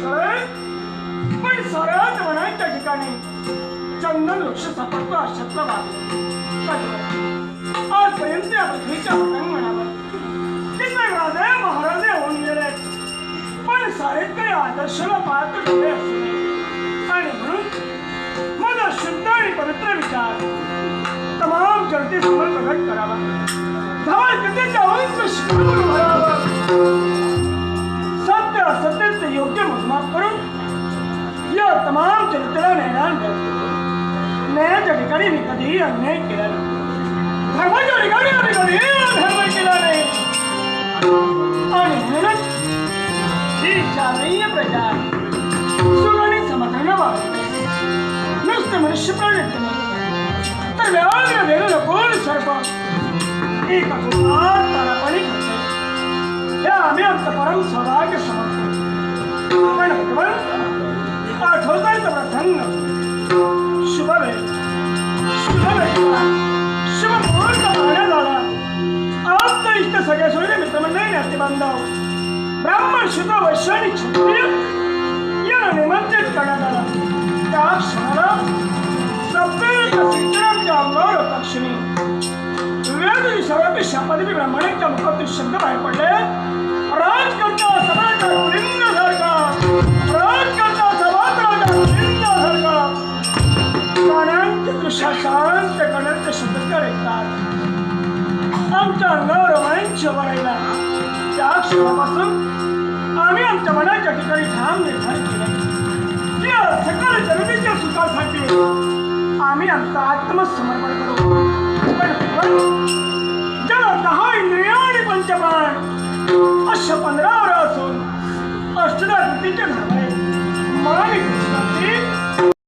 कळय पण सरळ म्हणायच्या ठिकाणी चंदन वृक्ष सापडतो अशातला भाग आजपर्यंत या पृथ्वीच्या पटांगणावर किती राजे महाराजे होऊन गेले. पण सारेच काही आदर्शाला पाहत ठेवले आणि म्हणून माझा शुद्ध आणि पवित्र विचार तमाम जनतेसमोर प्रकट करावा. धावळ कथेच्या उंच माफ करून या तमाम चरित्रा ज्ञान मिळवतो न्यायाच्या ठिकाणी मी कधीही अन्याय केला नाही धर्माच्या ठिकाणी आम्ही कधीही अधर्म केला नाही आणि म्हणूनच ही चारही प्रजा सुख आणि समाधान वागते नुसतं मनुष्य प्राणी तर व्याघ्र वेगळं कोण सर्प एका कुटुंबात तारापाणी करते हे आम्ही आमचं परम सौभाग्य समजतो पण भगवंत आठवतायचं शुभ वेळ शुभ शुभ मुहूर्त पाहण्यात आला तर इष्ट सगळ्या सोयरे मित्रमंडळी नाते बांधव ब्राह्मण शुद्ध वैश्य आणि क्षत्रिय यांना निमंत्रित करण्यात आला त्या क्षणाला सभ्य सिद्धरामच्या अंगावर होता क्षणी वेद सर्वापी शापादेवी ब्राह्मणांच्या मुखातून शब्द बाहेर पडले राजकर्ता शांत करण्याचे शब्दकार ऐकतात आमच्या अंगावर रोमांच वरायला त्या क्षणापासून आम्ही आमच्या मनाच्या ठिकाणी ठाम निर्माण केला. की या सकल जनतेच्या सुखासाठी. आम्ही आमचं आत्मसमर्पण करू. पण पण ज्याला दहा इंद्रिया आणि पंचप्राण? अशा पंधरा वर असून अष्टदा कृतीचे धर्म आहे